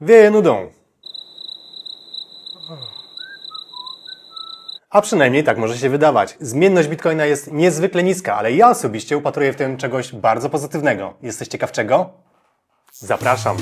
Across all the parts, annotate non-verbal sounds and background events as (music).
Wieje nudą. A przynajmniej tak może się wydawać. Zmienność bitcoina jest niezwykle niska, ale ja osobiście upatruję w tym czegoś bardzo pozytywnego. Jesteś ciekaw czego? Zapraszam.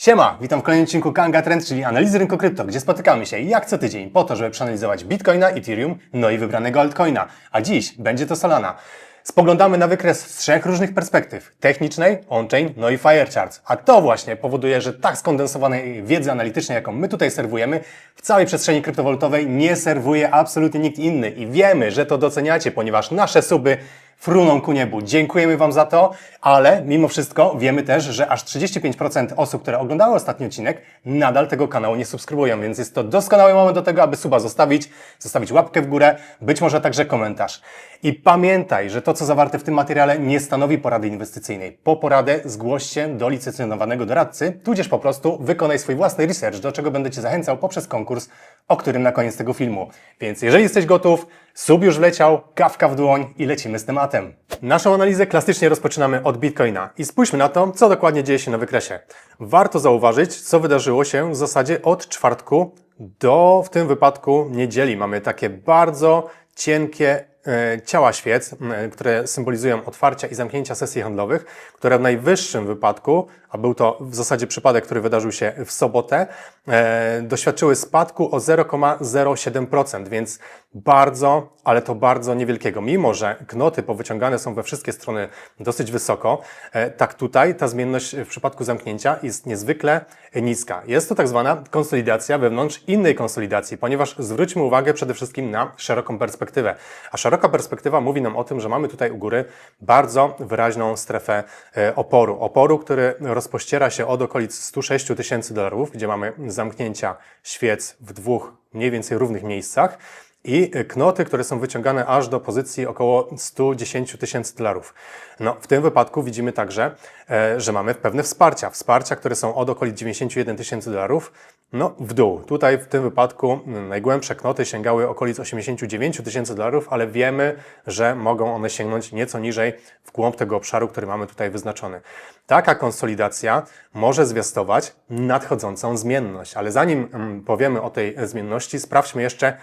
Siema, witam w kolejnym odcinku Kanga Trend, czyli analizy rynku krypto, gdzie spotykamy się jak co tydzień po to, żeby przeanalizować Bitcoina, Ethereum, no i wybranego altcoina. A dziś będzie to Solana. Spoglądamy na wykres z trzech różnych perspektyw. Technicznej, on-chain, no i Firecharts. A to właśnie powoduje, że tak skondensowanej wiedzy analitycznej, jaką my tutaj serwujemy, w całej przestrzeni kryptowalutawej nie serwuje absolutnie nikt inny. I wiemy, że to doceniacie, ponieważ nasze suby fruną ku niebu. Dziękujemy Wam za to, ale mimo wszystko wiemy też, że aż 35% osób, które oglądały ostatni odcinek, nadal tego kanału nie subskrybują, więc jest to doskonały moment do tego, aby suba zostawić, zostawić łapkę w górę, być może także komentarz. I pamiętaj, że to, co zawarte w tym materiale, nie stanowi porady inwestycyjnej. Po poradę zgłoś się do licencjonowanego doradcy, tudzież po prostu wykonaj swój własny research, do czego będę Cię zachęcał poprzez konkurs, o którym na koniec tego filmu. Więc jeżeli jesteś gotów, sub już wleciał, kawka w dłoń i lecimy z tematem. Naszą analizę klasycznie rozpoczynamy od Bitcoina i spójrzmy na to, co dokładnie dzieje się na wykresie. Warto zauważyć, co wydarzyło się w zasadzie od czwartku do w tym wypadku niedzieli. Mamy takie bardzo cienkie e, ciała świec, m, które symbolizują otwarcia i zamknięcia sesji handlowych, które w najwyższym wypadku, a był to w zasadzie przypadek, który wydarzył się w sobotę, e, doświadczyły spadku o 0,07%, więc bardzo, ale to bardzo niewielkiego. Mimo, że knoty powyciągane są we wszystkie strony dosyć wysoko, e, tak tutaj ta zmienność w przypadku zamknięcia jest niezwykle niska. Jest to tak zwana konsolidacja wewnątrz innej konsolidacji, ponieważ zwróćmy uwagę przede wszystkim na szeroką perspektywę. A szeroka perspektywa mówi nam o tym, że mamy tutaj u góry bardzo wyraźną strefę e, oporu. Oporu, który rozpościera się od okolic 106 tysięcy dolarów, gdzie mamy zamknięcia świec w dwóch mniej więcej równych miejscach i knoty, które są wyciągane aż do pozycji około 110 tysięcy dolarów. No, w tym wypadku widzimy także, e, że mamy pewne wsparcia. Wsparcia, które są od okolic 91 tysięcy dolarów, no w dół. Tutaj w tym wypadku mm, najgłębsze knoty sięgały okolic 89 tysięcy dolarów, ale wiemy, że mogą one sięgnąć nieco niżej w głąb tego obszaru, który mamy tutaj wyznaczony. Taka konsolidacja może zwiastować nadchodzącą zmienność, ale zanim mm, powiemy o tej zmienności, sprawdźmy jeszcze,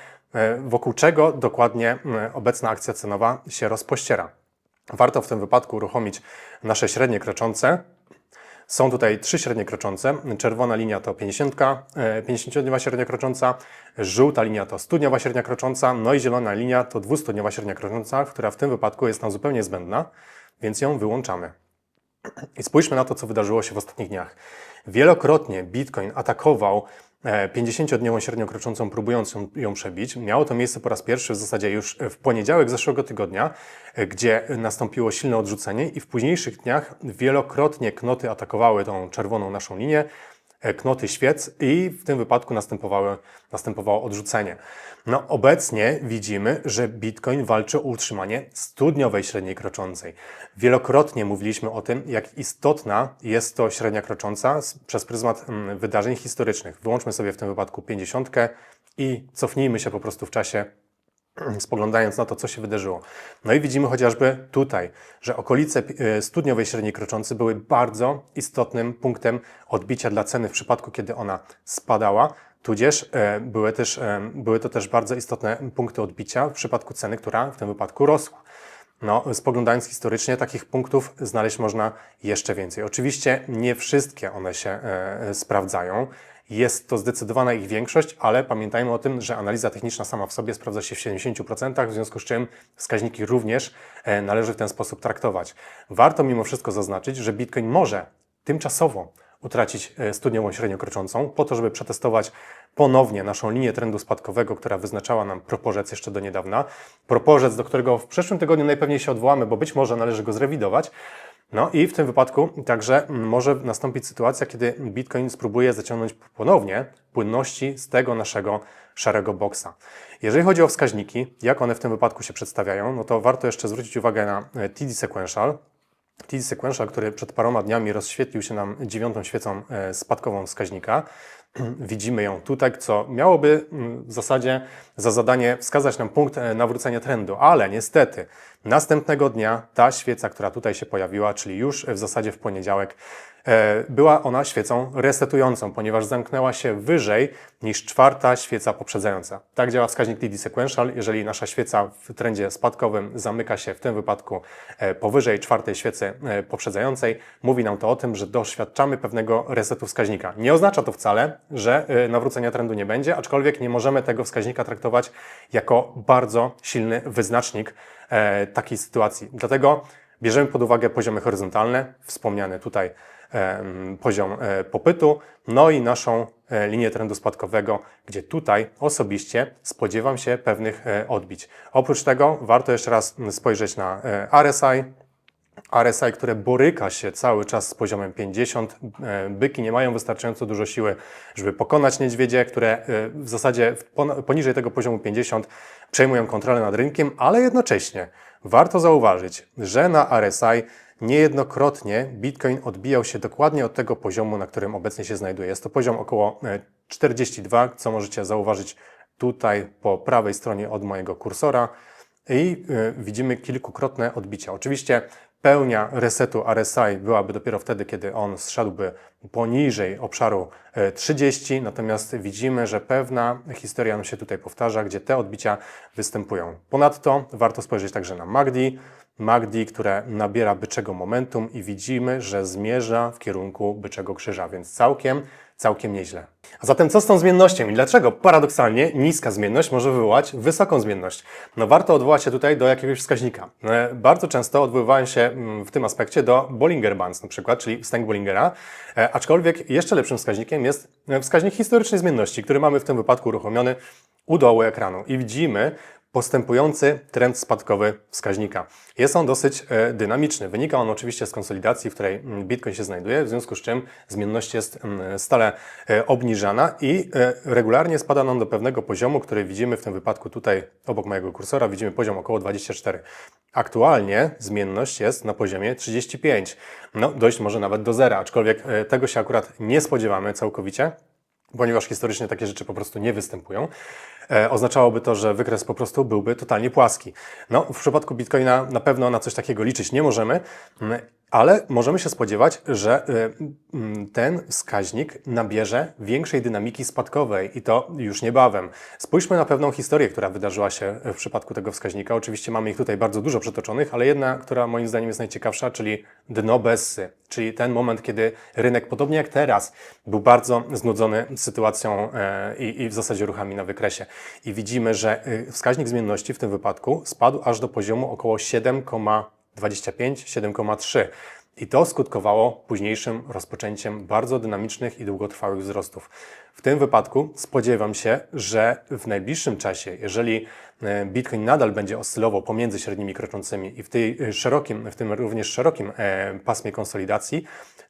wokół czego dokładnie obecna akcja cenowa się rozpościera. Warto w tym wypadku uruchomić nasze średnie kroczące. Są tutaj trzy średnie kroczące. Czerwona linia to 50, 50-dniowa średnia krocząca, żółta linia to 100-dniowa średnia krocząca, no i zielona linia to 200-dniowa średnia krocząca, która w tym wypadku jest nam zupełnie zbędna, więc ją wyłączamy. I spójrzmy na to, co wydarzyło się w ostatnich dniach. Wielokrotnie Bitcoin atakował e, 50-dniową średnią kroczącą, próbując ją, przebić. Miało to miejsce po raz pierwszy w zasadzie już w poniedziałek zeszłego tygodnia, e, gdzie nastąpiło silne odrzucenie i w późniejszych dniach wielokrotnie knoty atakowały tą czerwoną naszą linię, e, knoty świec i w tym wypadku następowały, następowało odrzucenie. No, obecnie widzimy, że Bitcoin walczy o utrzymanie studniowej średniej kroczącej. Wielokrotnie mówiliśmy o tym, jak istotna jest to średnia krocząca przez pryzmat mm, wydarzeń historycznych. Wyłączmy sobie w tym wypadku 50 i cofnijmy się po prostu w czasie (clears throat) spoglądając na to, co się wydarzyło. No i widzimy chociażby tutaj, że okolice e, studniowej średniej kroczącej były bardzo istotnym punktem odbicia dla ceny w przypadku, kiedy ona spadała, tudzież e, były, też, e, były to też bardzo istotne punkty odbicia w przypadku ceny, która w tym wypadku rosła. No, spoglądając historycznie, takich punktów znaleźć można jeszcze więcej. Oczywiście nie wszystkie one się sprawdzają. Jest to zdecydowana ich większość, ale pamiętajmy o tym, że analiza techniczna sama w sobie sprawdza się w 70%, w związku z czym wskaźniki również e, należy w ten sposób traktować. Warto mimo wszystko zaznaczyć, że Bitcoin może tymczasowo utracić e, studniową średnią kroczącą, po to, żeby przetestować ponownie naszą linię trendu spadkowego, która wyznaczała nam proporzec jeszcze do niedawna. Proporzec, do którego w przyszłym tygodniu najpewniej się odwołamy, bo być może należy go zrewidować. No i w tym wypadku także może nastąpić sytuacja, kiedy Bitcoin spróbuje zaciągnąć ponownie płynności z tego naszego szarego boksa. Jeżeli chodzi o wskaźniki, jak one w tym wypadku się przedstawiają, no to warto jeszcze zwrócić uwagę na e, TD Sequential, TD Sequential, który przed paroma dniami rozświetlił się nam dziewiątą świecą e, spadkową wskaźnika. (clears throat) Widzimy ją tutaj, co miałoby mm, w zasadzie za zadanie wskazać nam punkt e, nawrócenia trendu, ale niestety następnego dnia ta świeca, która tutaj się pojawiła, czyli już w zasadzie w poniedziałek, była ona świecą resetującą, ponieważ zamknęła się wyżej niż czwarta świeca poprzedzająca. Tak działa wskaźnik TD Sequential. Jeżeli nasza świeca w trendzie spadkowym zamyka się w tym wypadku e, powyżej czwartej świecy e, poprzedzającej, mówi nam to o tym, że doświadczamy pewnego resetu wskaźnika. Nie oznacza to wcale, że e, nawrócenia trendu nie będzie, aczkolwiek nie możemy tego wskaźnika traktować jako bardzo silny wyznacznik e, takiej sytuacji. Dlatego bierzemy pod uwagę poziomy horyzontalne, wspomniany tutaj poziom e, popytu, no i naszą e, linię trendu spadkowego, gdzie tutaj osobiście spodziewam się pewnych e, odbić. Oprócz tego warto jeszcze raz spojrzeć na RSI, RSI, które boryka się cały czas z poziomem 50. E, Byki nie mają wystarczająco dużo siły, żeby pokonać niedźwiedzie, które w zasadzie poniżej tego poziomu 50 przejmują kontrolę nad rynkiem, ale jednocześnie warto zauważyć, że na RSI niejednokrotnie Bitcoin odbijał się dokładnie od tego poziomu, na którym obecnie się znajduje. Jest to poziom około e, 42, co możecie zauważyć tutaj po prawej stronie od mojego kursora i y, widzimy kilkukrotne odbicia. Oczywiście pełnia resetu RSI byłaby dopiero wtedy, kiedy on zszedłby poniżej obszaru e, 30, natomiast widzimy, że pewna historia nam się tutaj powtarza, gdzie te odbicia występują. Ponadto warto spojrzeć także na MACD, MACD, które nabiera byczego momentum i widzimy, że zmierza w kierunku byczego krzyża, więc całkiem, całkiem nieźle. A zatem co z tą zmiennością i dlaczego paradoksalnie niska zmienność może wywołać wysoką zmienność? No warto odwołać się tutaj do jakiegoś wskaźnika. E, Bardzo często odwoływałem się mm, w tym aspekcie do Bollinger Bands na przykład, czyli wstęg Bollingera, E, aczkolwiek jeszcze lepszym wskaźnikiem jest e, wskaźnik historycznej zmienności, który mamy w tym wypadku uruchomiony u dołu ekranu i widzimy postępujący trend spadkowy wskaźnika. Jest on dosyć e, dynamiczny. Wynika on oczywiście z konsolidacji, w której mm, Bitcoin się znajduje, w związku z czym zmienność jest mm, stale e, obniżana i e, regularnie spada nam do pewnego poziomu, który widzimy w tym wypadku tutaj obok mojego kursora, widzimy poziom około 24. Aktualnie zmienność jest na poziomie 35. No, dojść może nawet do zera, aczkolwiek tego się akurat nie spodziewamy całkowicie ponieważ historycznie takie rzeczy po prostu nie występują, oznaczałoby to, że wykres po prostu byłby totalnie płaski. No, w przypadku Bitcoina na pewno na coś takiego liczyć nie możemy, mm, ale możemy się spodziewać, że e, mm, ten wskaźnik nabierze większej dynamiki spadkowej i to już niebawem. Spójrzmy na pewną historię, która wydarzyła się w przypadku tego wskaźnika. Oczywiście mamy ich tutaj bardzo dużo przytoczonych, ale jedna, która moim zdaniem jest najciekawsza, czyli dno Bessy, czyli ten moment, kiedy rynek, podobnie jak teraz, był bardzo znudzony sytuacją e, i w zasadzie ruchami na wykresie. I widzimy, że y, wskaźnik zmienności w tym wypadku spadł aż do poziomu około 7,25-7,3. I to skutkowało późniejszym rozpoczęciem bardzo dynamicznych i długotrwałych wzrostów. W tym wypadku spodziewam się, że w najbliższym czasie, jeżeli e, Bitcoin nadal będzie oscylował pomiędzy średnimi kroczącymi i w, tej e, szerokim, w tym również szerokim e, pasmie konsolidacji,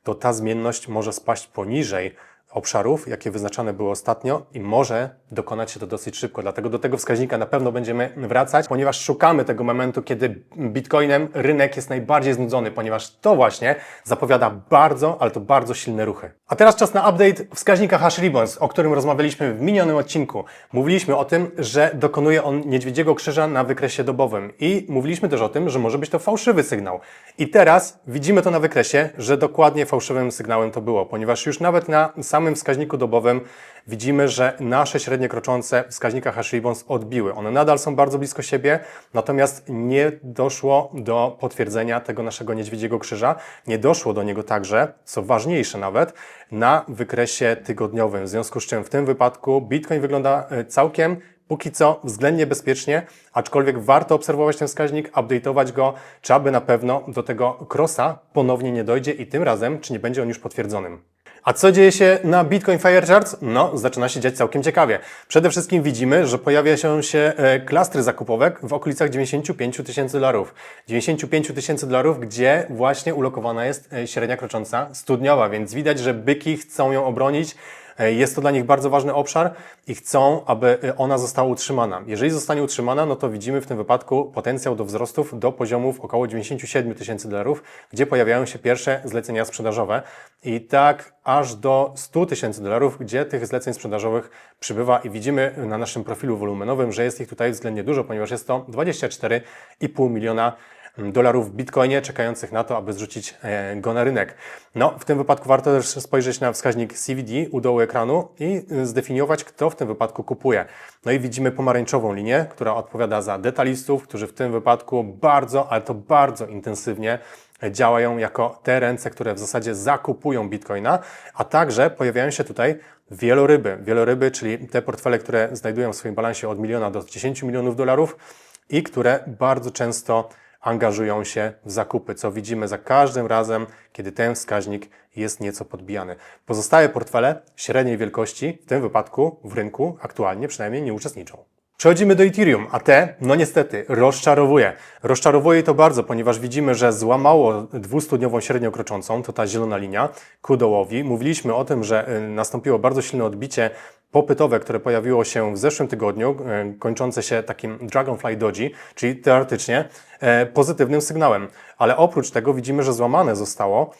to ta zmienność może spaść poniżej obszarów, jakie wyznaczane były ostatnio i może dokonać się to dosyć szybko. Dlatego do tego wskaźnika na pewno będziemy wracać, ponieważ szukamy tego momentu, kiedy Bitcoinem rynek jest najbardziej znudzony, ponieważ to właśnie zapowiada bardzo, ale to bardzo silne ruchy. A teraz czas na update wskaźnika Hash Ribbons, o którym rozmawialiśmy w minionym odcinku. Mówiliśmy o tym, że dokonuje on niedźwiedziego krzyża na wykresie dobowym i mówiliśmy też o tym, że może być to fałszywy sygnał. I teraz widzimy to na wykresie, że dokładnie fałszywym sygnałem to było, ponieważ już nawet na samym wskaźniku dobowym widzimy, że nasze średnie kroczące wskaźnika hash ribbons odbiły. One nadal są bardzo blisko siebie, natomiast nie doszło do potwierdzenia tego naszego niedźwiedziego krzyża. Nie doszło do niego także, co ważniejsze nawet, na wykresie tygodniowym. W związku z czym w tym wypadku Bitcoin wygląda e, całkiem Póki co względnie bezpiecznie, aczkolwiek warto obserwować ten wskaźnik, update'ować go, czy aby na pewno do tego crossa ponownie nie dojdzie i tym razem, czy nie będzie on już potwierdzonym. A co dzieje się na Bitcoin Fire Charts? No, zaczyna się dziać całkiem ciekawie. Przede wszystkim widzimy, że pojawia się się e, klastry zakupowek w okolicach 95 tysięcy dolarów. 95 tysięcy dolarów, gdzie właśnie ulokowana jest e, średnia krocząca studniowa, więc widać, że byki chcą ją obronić. E, Jest to dla nich bardzo ważny obszar i chcą, aby e, ona została utrzymana. Jeżeli zostanie utrzymana, no to widzimy w tym wypadku potencjał do wzrostów do poziomów około 97 tysięcy dolarów, gdzie pojawiają się pierwsze zlecenia sprzedażowe i tak aż do 100 tysięcy dolarów, gdzie tych zleceń sprzedażowych przybywa i widzimy na naszym profilu wolumenowym, że jest ich tutaj względnie dużo, ponieważ jest to 24,5 miliona dolarów w bitcoinie, czekających na to, aby zrzucić e, go na rynek. No, w tym wypadku warto też spojrzeć na wskaźnik CVD u dołu ekranu i e, zdefiniować, kto w tym wypadku kupuje. No i widzimy pomarańczową linię, która odpowiada za detalistów, którzy w tym wypadku bardzo, ale to bardzo intensywnie działają jako te ręce, które w zasadzie zakupują bitcoina, a także pojawiają się tutaj wieloryby. Wieloryby, czyli te portfele, które znajdują w swoim balansie od miliona do 10 milionów dolarów i które bardzo często angażują się w zakupy, co widzimy za każdym razem, kiedy ten wskaźnik jest nieco podbijany. Pozostałe portfele średniej wielkości, w tym wypadku w rynku aktualnie przynajmniej nie uczestniczą. Przechodzimy do Ethereum, a te, no niestety, rozczarowuje. Rozczarowuje to bardzo, ponieważ widzimy, że złamało 200-dniową średnią kroczącą, to ta zielona linia, ku dołowi. Mówiliśmy o tym, że y, nastąpiło bardzo silne odbicie popytowe, które pojawiło się w zeszłym tygodniu, e, kończące się takim Dragonfly Doji, czyli teoretycznie e, pozytywnym sygnałem. Ale oprócz tego widzimy, że złamane zostało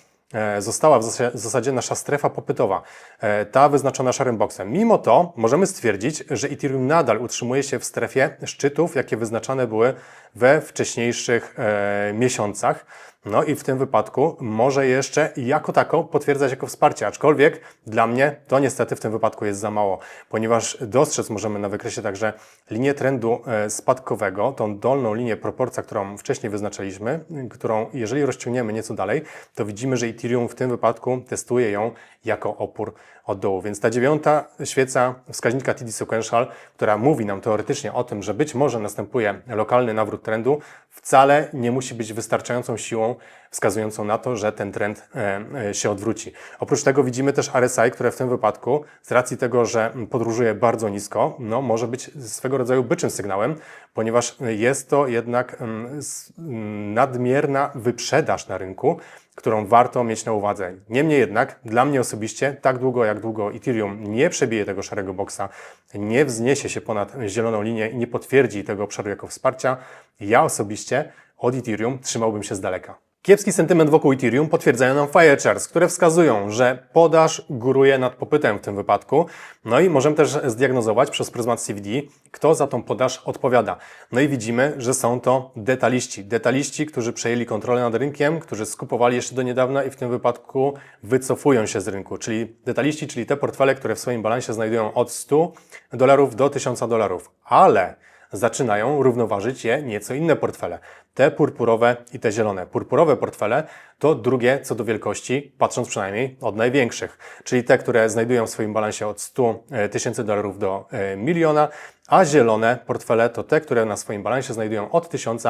została w zasadzie- w zasadzie nasza strefa popytowa, e, ta wyznaczona szarym boksem. Mimo to możemy stwierdzić, że Ethereum nadal utrzymuje się w strefie szczytów, jakie wyznaczane były we wcześniejszych e, miesiącach. No i w tym wypadku może jeszcze jako tako potwierdzać jako wsparcie, aczkolwiek dla mnie to niestety w tym wypadku jest za mało, ponieważ dostrzec możemy na wykresie także linię trendu e, spadkowego, tą dolną linię proporcja, którą wcześniej wyznaczyliśmy, którą jeżeli rozciągniemy nieco dalej, to widzimy, że Ethereum w tym wypadku testuje ją jako opór od dołu. Więc ta dziewiąta świeca wskaźnika TD Sequential, która mówi nam teoretycznie o tym, że być może następuje lokalny nawrót trendu, wcale nie musi być wystarczającą siłą wskazującą na to, że ten trend e, e, się odwróci. Oprócz tego widzimy też RSI, które w tym wypadku, z racji tego, że podróżuje bardzo nisko, no, może być swego rodzaju byczym sygnałem, ponieważ jest to jednak mm, nadmierna wyprzedaż na rynku, którą warto mieć na uwadze. Niemniej jednak, dla mnie osobiście, tak długo jak długo Ethereum nie przebije tego szarego boksa, nie wzniesie się ponad zieloną linię i nie potwierdzi tego obszaru jako wsparcia, ja osobiście od Ethereum trzymałbym się z daleka. Kiepski sentyment wokół Ethereum potwierdzają nam fire charts, które wskazują, że podaż góruje nad popytem w tym wypadku. No i możemy też zdiagnozować przez pryzmat CVD, kto za tą podaż odpowiada. No i widzimy, że są to detaliści. Detaliści, którzy przejęli kontrolę nad rynkiem, którzy skupowali jeszcze do niedawna i w tym wypadku wycofują się z rynku. Czyli detaliści, czyli te portfele, które w swoim balansie znajdują od 100 dolarów do 1000 dolarów. Ale zaczynają równoważyć je nieco inne portfele. Te purpurowe i te zielone. Purpurowe portfele to drugie co do wielkości, patrząc przynajmniej od największych, czyli te, które znajdują w swoim balansie od 100 tysięcy dolarów do e, miliona, a zielone portfele to te, które na swoim balansie znajdują od 1000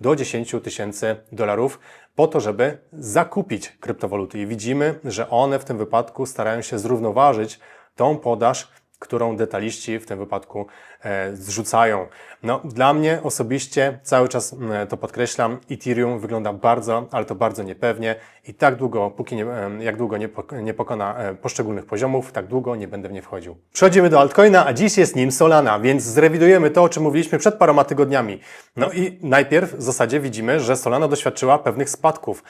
do 10 tysięcy dolarów po to, żeby zakupić kryptowaluty. I widzimy, że one w tym wypadku starają się zrównoważyć tą podaż, którą detaliści w tym wypadku e, zrzucają. No, dla mnie osobiście, cały czas to podkreślam, Ethereum wygląda bardzo, ale to bardzo niepewnie i tak długo, póki nie, jak długo nie, pok- nie pokona e, poszczególnych poziomów, tak długo nie będę w nie wchodził. Przechodzimy do altcoina, a dziś jest nim Solana, więc zrewidujemy to, o czym mówiliśmy przed paroma tygodniami. No i najpierw w zasadzie widzimy, że Solana doświadczyła pewnych spadków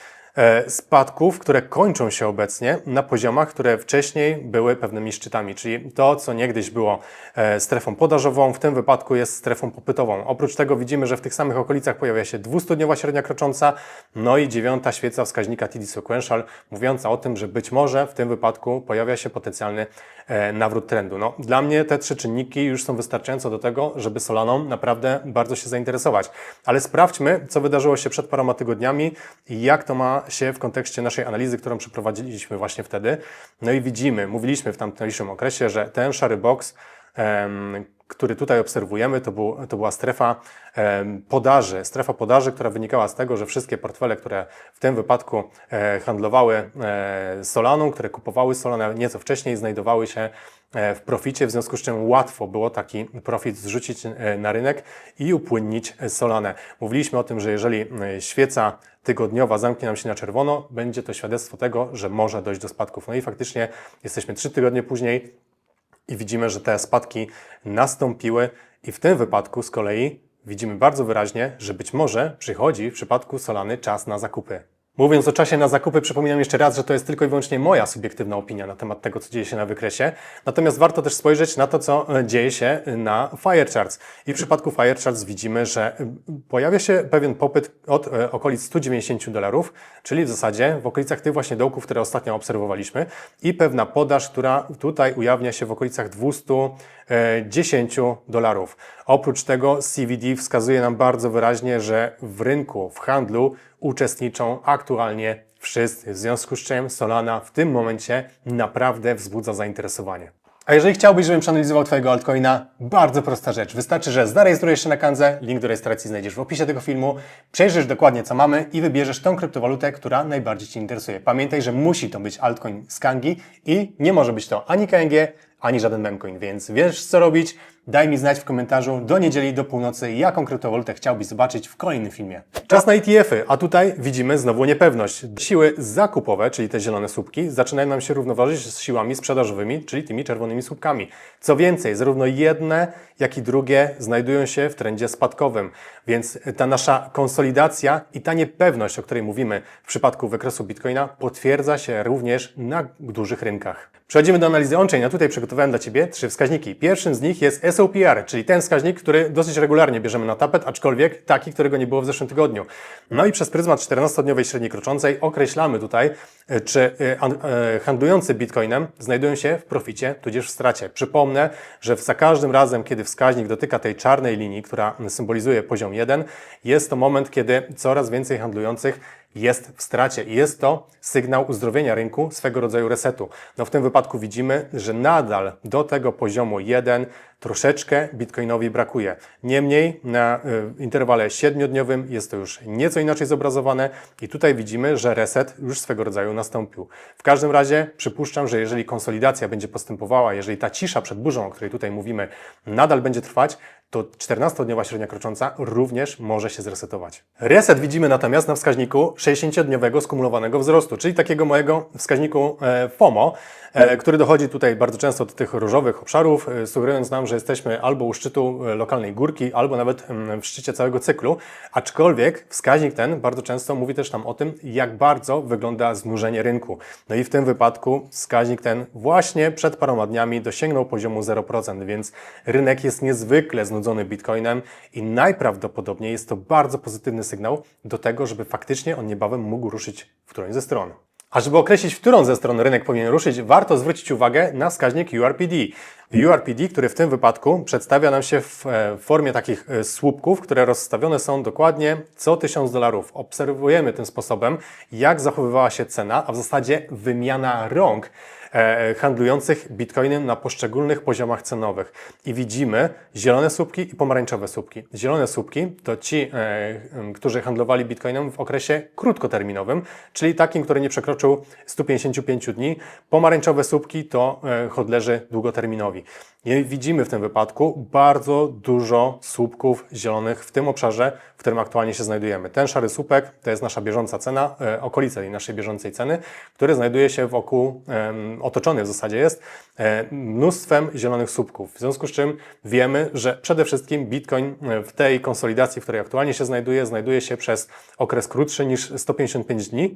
spadków, które kończą się obecnie na poziomach, które wcześniej były pewnymi szczytami, czyli to, co niegdyś było e, strefą podażową, w tym wypadku jest strefą popytową. Oprócz tego widzimy, że w tych samych okolicach pojawia się 200-dniowa średnia krocząca, no i dziewiąta świeca wskaźnika TD Sequential, mówiąca o tym, że być może w tym wypadku pojawia się potencjalny e, nawrót trendu. No, dla mnie te trzy czynniki już są wystarczające do tego, żeby Solaną naprawdę bardzo się zainteresować. Ale sprawdźmy, co wydarzyło się przed paroma tygodniami i jak to ma się w kontekście naszej analizy, którą przeprowadziliśmy właśnie wtedy. No i widzimy, mówiliśmy w tamtejszym okresie, że ten szary em, który tutaj obserwujemy, to, był, to była strefa podaży. Strefa podaży, która wynikała z tego, że wszystkie portfele, które w tym wypadku e, handlowały e, Solaną, które kupowały Solanę nieco wcześniej, znajdowały się e, w proficie, w związku z czym łatwo było taki profit zrzucić na rynek i upłynnić Solanę. Mówiliśmy o tym, że jeżeli świeca tygodniowa zamknie nam się na czerwono, będzie to świadectwo tego, że może dojść do spadków. No i faktycznie jesteśmy trzy tygodnie później i widzimy, że te spadki nastąpiły i w tym wypadku z kolei widzimy bardzo wyraźnie, że być może przychodzi w przypadku Solany czas na zakupy. Mówiąc o czasie na zakupy, przypominam jeszcze raz, że to jest tylko i wyłącznie moja subiektywna opinia na temat tego, co dzieje się na wykresie. Natomiast warto też spojrzeć na to, co e, dzieje się na Firecharts. I w przypadku Firecharts widzimy, że e, pojawia się pewien popyt od e, okolic 190 dolarów, czyli w zasadzie w okolicach tych właśnie dołków, które ostatnio obserwowaliśmy i pewna podaż, która tutaj ujawnia się w okolicach 210 dolarów. Oprócz tego CVD wskazuje nam bardzo wyraźnie, że w rynku, w handlu uczestniczą aktualnie wszyscy, w związku z czym Solana w tym momencie naprawdę wzbudza zainteresowanie. A jeżeli chciałbyś, żebym przeanalizował Twojego altcoina, bardzo prosta rzecz. Wystarczy, że zarejestrujesz się na Kanze, link do rejestracji znajdziesz w opisie tego filmu, przejrzysz dokładnie co mamy i wybierzesz tą kryptowalutę, która najbardziej Ci interesuje. Pamiętaj, że musi to być altcoin z Kangi i nie może być to ani KNG, ani żaden memcoin, więc wiesz co robić. Daj mi znać w komentarzu do niedzieli, do północy, jaką kryptowalutę chciałbyś zobaczyć w kolejnym filmie. Czas na ETF-y, a tutaj widzimy znowu niepewność. Siły zakupowe, czyli te zielone słupki, zaczynają nam się równoważyć z siłami sprzedażowymi, czyli tymi czerwonymi słupkami. Co więcej, zarówno jedne, jak i drugie znajdują się w trendzie spadkowym, więc ta nasza konsolidacja i ta niepewność, o której mówimy w przypadku wykresu Bitcoina, potwierdza się również na dużych rynkach. Przechodzimy do analizy on-chain, a tutaj przygotowałem dla Ciebie trzy wskaźniki. Pierwszym z nich jest SOPR, czyli ten wskaźnik, który dosyć regularnie bierzemy na tapet, aczkolwiek taki, którego nie było w zeszłym tygodniu. No i przez pryzmat 14-dniowej średniej kroczącej określamy tutaj, e, czy e, e, handlujący Bitcoinem znajdują się w proficie, tudzież w stracie. Przypomnę, że za każdym razem, kiedy wskaźnik dotyka tej czarnej linii, która symbolizuje poziom 1, jest to moment, kiedy coraz więcej handlujących jest w stracie i jest to sygnał uzdrowienia rynku, swego rodzaju resetu. No w tym wypadku widzimy, że nadal do tego poziomu 1 troszeczkę Bitcoinowi brakuje. Niemniej na y, interwale 7-dniowym jest to już nieco inaczej zobrazowane i tutaj widzimy, że reset już swego rodzaju nastąpił. W każdym razie przypuszczam, że jeżeli konsolidacja będzie postępowała, jeżeli ta cisza przed burzą, o której tutaj mówimy, nadal będzie trwać, to 14-dniowa średnia krocząca również może się zresetować. Reset widzimy natomiast na wskaźniku 60-dniowego skumulowanego wzrostu, czyli takiego mojego wskaźniku e, FOMO, e, który dochodzi tutaj bardzo często do tych różowych obszarów, e, sugerując nam, że jesteśmy albo u szczytu lokalnej górki, albo nawet mm, w szczycie całego cyklu, aczkolwiek wskaźnik ten bardzo często mówi też nam o tym, jak bardzo wygląda znużenie rynku. No i w tym wypadku wskaźnik ten właśnie przed paroma dniami dosięgnął poziomu 0%, więc rynek jest niezwykle znudzony Bitcoinem i najprawdopodobniej jest to bardzo pozytywny sygnał do tego, żeby faktycznie on niebawem mógł ruszyć w którąś ze stron. A żeby określić, w którą ze stron rynek powinien ruszyć, warto zwrócić uwagę na wskaźnik URPD. URPD, który w tym wypadku przedstawia nam się w e, formie takich e, słupków, które rozstawione są dokładnie co 1000 dolarów. Obserwujemy tym sposobem, jak zachowywała się cena, a w zasadzie wymiana rąk handlujących bitcoinem na poszczególnych poziomach cenowych. I widzimy zielone słupki i pomarańczowe słupki. Zielone słupki to ci, e, którzy handlowali bitcoinem w okresie krótkoterminowym, czyli takim, który nie przekroczył 155 dni. Pomarańczowe słupki to e, hodlerzy długoterminowi. I widzimy w tym wypadku bardzo dużo słupków zielonych w tym obszarze, w którym aktualnie się znajdujemy. Ten szary słupek to jest nasza bieżąca cena, e, okolice naszej bieżącej ceny, który znajduje się wokół, otoczony w zasadzie jest e, mnóstwem zielonych słupków. W związku z czym wiemy, że przede wszystkim Bitcoin e, w tej konsolidacji, w której aktualnie się znajduje, znajduje się przez okres krótszy niż 155 dni.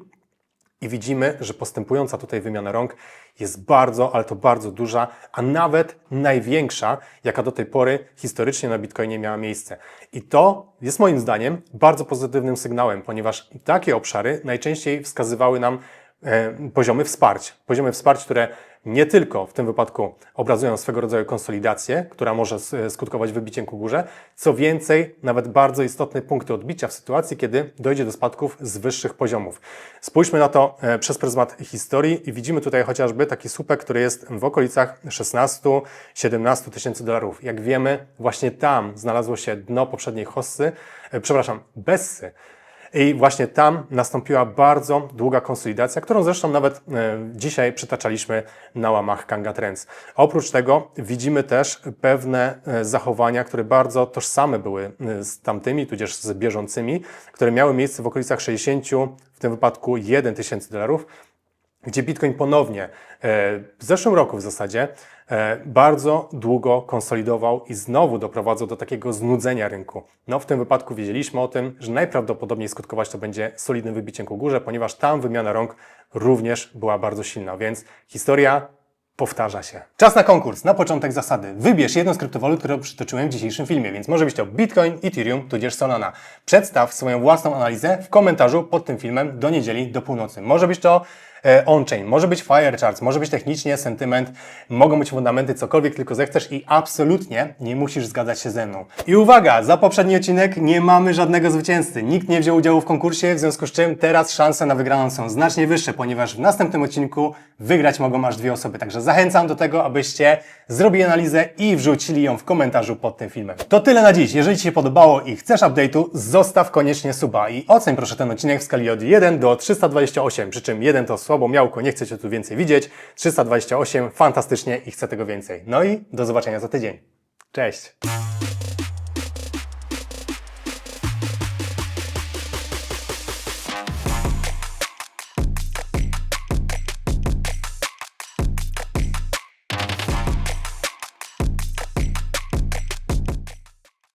I widzimy, że postępująca tutaj wymiana rąk jest bardzo, ale to bardzo duża, a nawet największa, jaka do tej pory historycznie na Bitcoinie miała miejsce. I to jest moim zdaniem bardzo pozytywnym sygnałem, ponieważ takie obszary najczęściej wskazywały nam poziomy wsparć. Poziomy wsparć, które nie tylko w tym wypadku obrazują swego rodzaju konsolidację, która może s- skutkować wybiciem ku górze, co więcej, nawet bardzo istotne punkty odbicia w sytuacji, kiedy dojdzie do spadków z wyższych poziomów. Spójrzmy na to e, przez pryzmat historii i widzimy tutaj chociażby taki słupek, który jest w okolicach 16-17 tysięcy dolarów. Jak wiemy, właśnie tam znalazło się dno poprzedniej hossy, e, przepraszam, Bessy, i właśnie tam nastąpiła bardzo długa konsolidacja, którą zresztą nawet e, dzisiaj przytaczaliśmy na łamach Kanga Trends. Oprócz tego widzimy też pewne e, zachowania, które bardzo tożsame były e, z tamtymi, tudzież z bieżącymi, które miały miejsce w okolicach 60, w tym wypadku 1 tysięcy dolarów, gdzie Bitcoin ponownie e, w zeszłym roku w zasadzie e, bardzo długo konsolidował i znowu doprowadzał do takiego znudzenia rynku. No w tym wypadku wiedzieliśmy o tym, że najprawdopodobniej skutkować to będzie solidnym wybiciem ku górze, ponieważ tam wymiana rąk również była bardzo silna, więc historia powtarza się. Czas na konkurs. Na początek zasady. Wybierz jedną z kryptowalut, którą przytoczyłem w dzisiejszym filmie, więc może być to Bitcoin, Ethereum, tudzież Solana. Przedstaw swoją własną analizę w komentarzu pod tym filmem do niedzieli do północy. Może być to on-chain, może być Firecharts, może być technicznie sentyment, mogą być fundamenty, cokolwiek tylko zechcesz i absolutnie nie musisz zgadzać się ze mną. I uwaga, za poprzedni odcinek nie mamy żadnego zwycięzcy. Nikt nie wziął udziału w konkursie, w związku z czym teraz szanse na wygraną są znacznie wyższe, ponieważ w następnym odcinku wygrać mogą aż dwie osoby. Także zachęcam do tego, abyście zrobili analizę i wrzucili ją w komentarzu pod tym filmem. To tyle na dziś. Jeżeli Ci się podobało i chcesz update'u, zostaw koniecznie suba i oceń proszę ten odcinek w skali od 1 do 328, przy czym 1 to słabo miałko, nie chcę Cię tu więcej widzieć, 328 fantastycznie i chcę tego więcej. No i do zobaczenia za tydzień. Cześć!